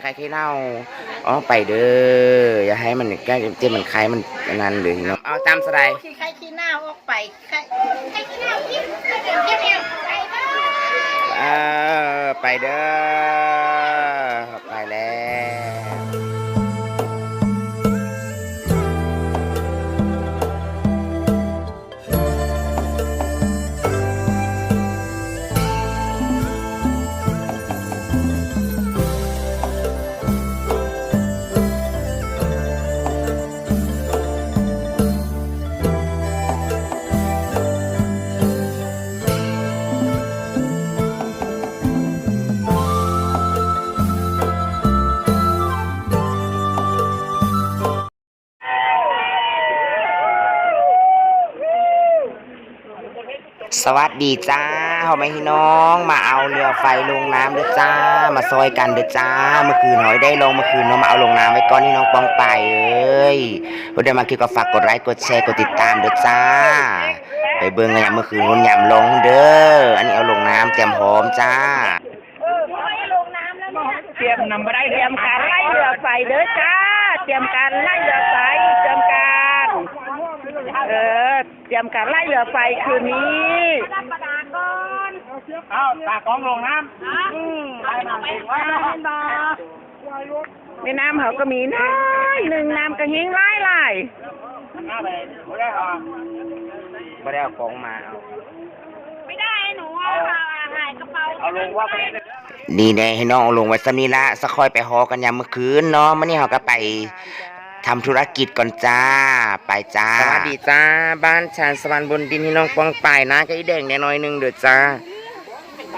ใครขี้เน่าอ๋อไปเด้ออย่าให้มันใกล้เจ็บมันใครมันอันนั้นเลยเนาะเอาตามสไลด์ขี้ไข่ขี้หน้าออกไปไข่ไข่ขี้หน้ายิ้มเดี๋ยวเดี๋ยวเดี๋ยวไปเด้อเออไปเด้อ สวัสดีจ้าพ่อแม่พี่น้อง มาเอาเรือไฟลงน้ำเด้อจ้า มาซอยกันเด้อจ้า เมื่อคืนหอยได้ลงเมื่อคืนเนาะมาเอาลงน้ำไว้ก่อนนี่น้องปองไปเอ้ยเพื่อได้มาคลิปก็ฝากกดไลค์กดแชร์กดติดตามเด้อจ้า ไปเบิ่งกันยางเมื่อคืนคนยำลงเด้อ อันนี้เอาลงน้ำเตรียมหอมจ้าเตรียมนำมาได้เตรียมการไล่เรือไฟเด้อจ้า เตรียมการไล่เรือไฟเตรียมการ เออ เตรียมการไล่เรือไฟคืนนี้เอาตากองลงน้ำอืมไปมาเองว่าในน้ำเขาก็มีน้อยหนึ่งน้ำกระหิ้งไล่ไล่หน้าไปไม่ได้หรอไม่ได้เอาของมาเอาไม่ได้หนูเอาหายกระเป๋าเอาลงว่าไปนี่แน่ให้น้องเอาลงไว้สำนี้ละสักค่อยไปหอกันยามเมื่อคืนเนาะมื่อนี้เราก็ไป ทำธุรกิจก่อนจ้า ไปจ้า สวัสดีจ้า บ้านชานสวรรค์บนดินที่น้องปองไปนะก็อีแดงแน่น้อยหนึงเด้อจ้า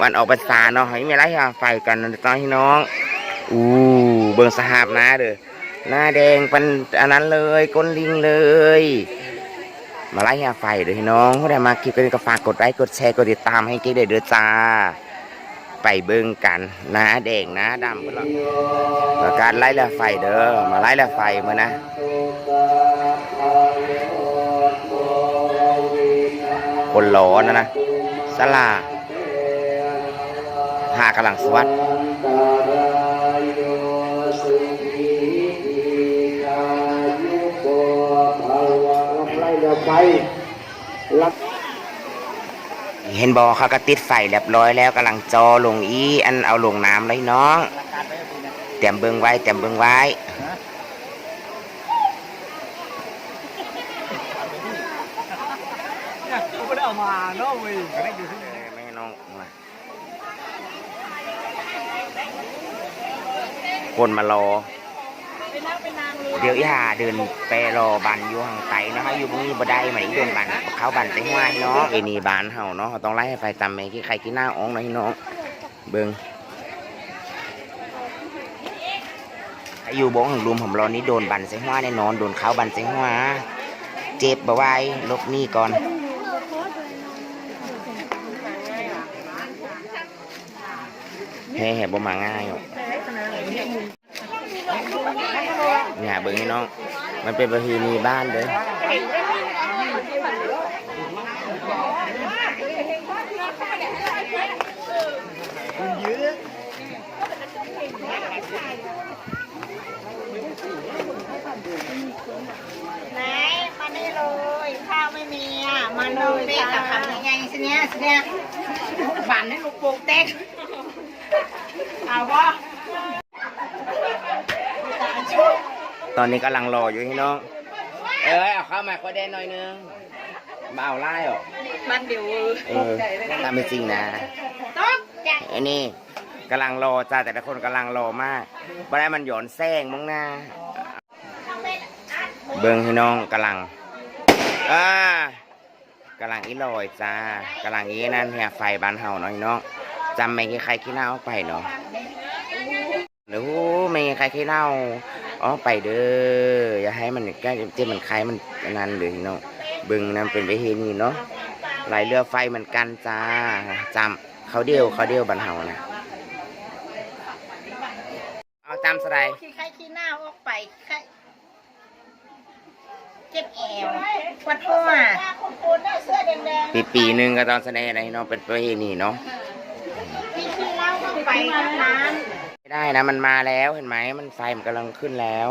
วันออกพรรษาเนาะให้มีไรให้ไฟกันนะจ้าพี่น้อง อู้เบิ่งสหาบนะเด้อ หน้าแดงเป็นอันนั้นเลยก้นลิงเลย มาไล่ห้ไฟเด้อพี่น้องผู้ใดมาคลิปกันก็ฝากกดไลค์กดแชร์กดติดตามให้เก๊ได้เด้อจ้า ไปเบิ่งกันน้าแดงน้าดำกันละประการไล่ละไฟเด้อมาไล่ละไฟมานะคนหลอนะนะสลาหากำลังสวัสดไล่เรือไฟรับ เห็นบอเขาก็ติดไฟเรียบร้อยแล้วกำลังจอลงอีอันเอาลงน้ำเลยน้องเตรียมเบิ่งไว้เตรียมเบิ่งไว้กูไม่ได้เอามาเนาะเว้ยก็ได้อยู่ที่ไหนไม่ให้น้องมาคนมารอ เดี๋ยวอีหาเดินไปรอบันอยู่ห่างไกลนะคะอยู่ตรงนี้บ่ได้มาอีกโดนบันเข้าบันไปห้วยเนาะเอนี่บานเฮาเนาะต้องไล่ให้ไฟตามไปที่ใครที่หน้าอ้องหน่อยเนาะเบิ่งอยู่บ้องของลุมผมรอนี้โดนบันใส่หัวแน่นอนโดนเข้าบันใส่หัวเจ็บบ่ไหวลบหนี่ก่อนแห่บ่มาง่ายหรอก เนี่ยเบิ่งให้น้อง มันเป็นประเพณีบ้านเด้อไหนมานี่เลยข้าวไม่มีอะมาเลยจ้าทำยังไงสิเนี้ยสิเนี้ยบันให้ลูกโป่งเต็กเอาวะ ตอนนี้กำลังรออยู่ให้น้อง เอ้ยเอาเข้ามาก็ได้หน่อยนึงมาเอาไล่หรอกมันเดี๋ยวเออตามเป็นจริงนะต้องใจไอ้นี่กำลังรอจ้าแต่ละคนกำลังรอมากบ่ได้มันหย่อนแซงมั้งนะเบิ่งให้น้องกำลังอ่ากำลังอีลอยจ้ากำลังอีนั่นเนี่ยไฟบานเฮาเนาะพี่น้องจำไม่ใครขี้หน้าเอาไปเนาะหรือไม่ใครขี้หน้า อ๋อไปเด้ออย่าให้มันใกล้เจ็บมันใครมันอันนั้นเลยพี่น้องเบิ่งนั่นเป็นวิธีนี้เนาะไหลเรือไฟเหมือนกันจ้าจำเขาเดียวเขาเดียวบันเฮานะเอาจำสไลด์ขี้ไข่ขี้หน้าออกไปไข่เจ็บแอววัดพ่ออะคนๆได้เสื้อแดงปีปีหนึ่งก็ตอนแสดงอะไรเนาะเป็นประเพณีเนาะๆพี่ขี้เหล้าเข้าไปน้ำ ได้นะ มันมาแล้วเห็นไหมมันไฟมันกำลังขึ้นแล้ว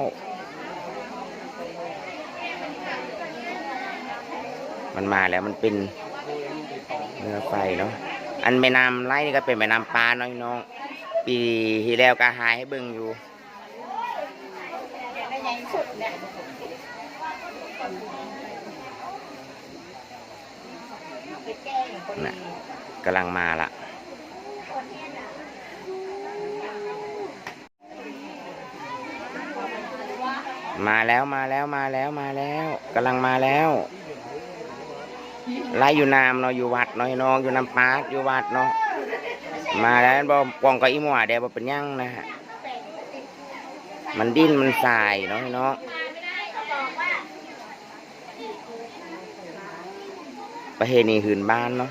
มันมาแล้วมันเป็นเนื้อไฟเนาะอันแม่น้ำไร่นี่ก็เป็นแม่น้ำปลาน้อยน้องปีที่แล้วก็หายให้เบิ่งอยู่นี่ยไปแก้อย่างคนน่ะกำลังมาละ มาแล้วมาแล้วมาแล้วมาแล้วกำลังมาแล้วไล่อยู่นามเนาะอยู่วัดเนาะน้องอยู่น้ำปาดอยู่วัดเนาะมาแล้วบอกองกับอีหมัวเดี๋ยวบอเป็นยั่งนะฮะมันดิ้นมันสายเนาะน้องประเพณีหืนบ้านเนาะ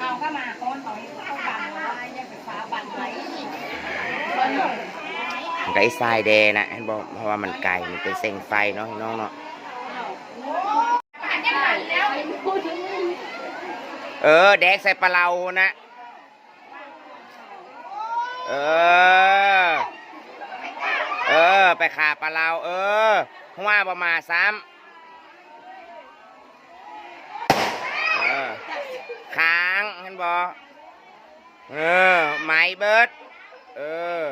เอาก็มาก้อนเขาเข้าบันไว้ยังไฟฟ้าบันไว้คนหนึ่ง มันก็ไอ้ทรายแดงนะเห็นบอกเพราะว่ามันไก่มันเป็นเส้นไฟเนาะน้องเนาะเออ แดกใส่ปลาเรานะเออ เออ ไปขาปลาเราเออหัว่าประมาณซ้ำเออค้างเห็นบอเออ ไม้เบิร์ดเออ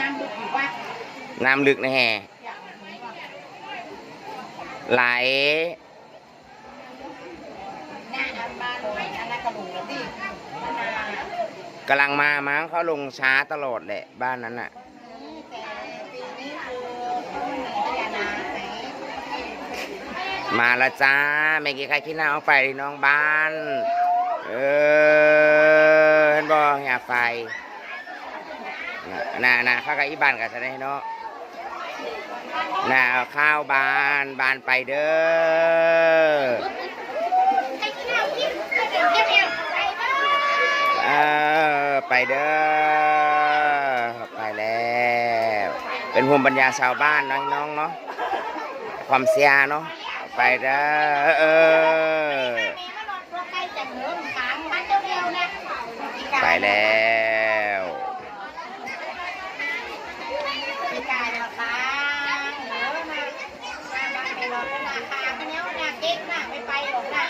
น้ำดุอยู่ว่า น้ำลึกนะแฮไหลกำลังมามั้งเขาลงช้าตลอดแหละบ้านนั้นน่ะมาละจ้าเมื่อกี้ใครคิดหน้าเอาไฟน้องบ้าน เออเห็นบ่อย่าไฟน่ะน่ะน่ะข้ากับอีบานกับฉันได้เนาะ น่ะเอาข้าวบานบานไปเด้อเออไปเด้อไปแล้ว เป็นภูมิปัญญาชาวบ้านน้องเนาะความเสียเนาะไปเด้อเออแม่มานอนตัวใกล้จากเหนือมันค้างมันเจ้าเดียวนะ ไปแล้ว ไปกายมาค้างเหนือมามามาไปรอเป็นราคาคะเนี้ยนะเก๊กนะไม่ไปหรอกนะ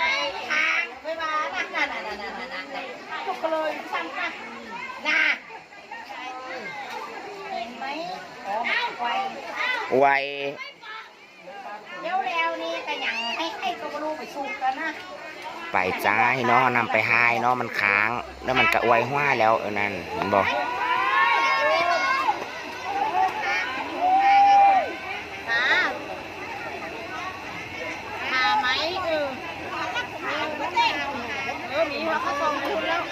ค้างไม่มานะน่ะน่ะน่ะน่ะน่ะน่ะน่ะทุกคนเลยซ้ำนะน่ะเห็นไหมโอ้ไวไวเดี๋ยวแล้วนี่แต่ยังให้ให้ก็ไม่รู้ไปสูบกันนะไปจ้าให้น้องนำไปให้เนาะมันค้าง แล้วมันกระอวยหัวแล้วเออนั่นเห็นบอก หาหาไหมเออเออมีเขาเขาส่งคุณแล้ว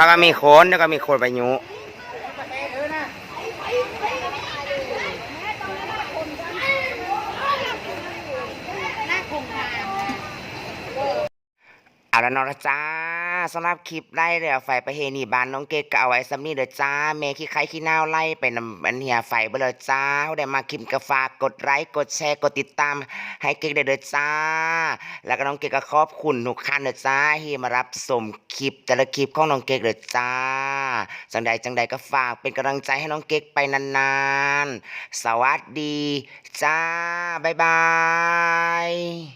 เขากันเขาก็มีโคนแล้วก็มีโคนใบยุหน้าคงคาเอาละเนาะจ้า สำหรับคลิปไล่เรือไฟประเพณีบ้านน้องเกกก็เอาไว้สำนีเด้อจ้าเมขี้ไข่ขี้นาไล่ไปนำอันเหียไฟเบลอจ้าผู้ใดมาคลิปก็ฝากกดไลค์กดแชร์กดติดตาม ให้เกกได้เด้อจ้า แล้วก็น้องเกกก็ขอบคุณทุกท่านเด้อจ้าที่มารับชมคลิปแต่ละคลิปของน้องเกกเด้อจ้า จังใดจังใดก็ฝากเป็นกำลังใจให้น้องเกกไปนานๆ สวัสดีจ้าบ๊ายบาย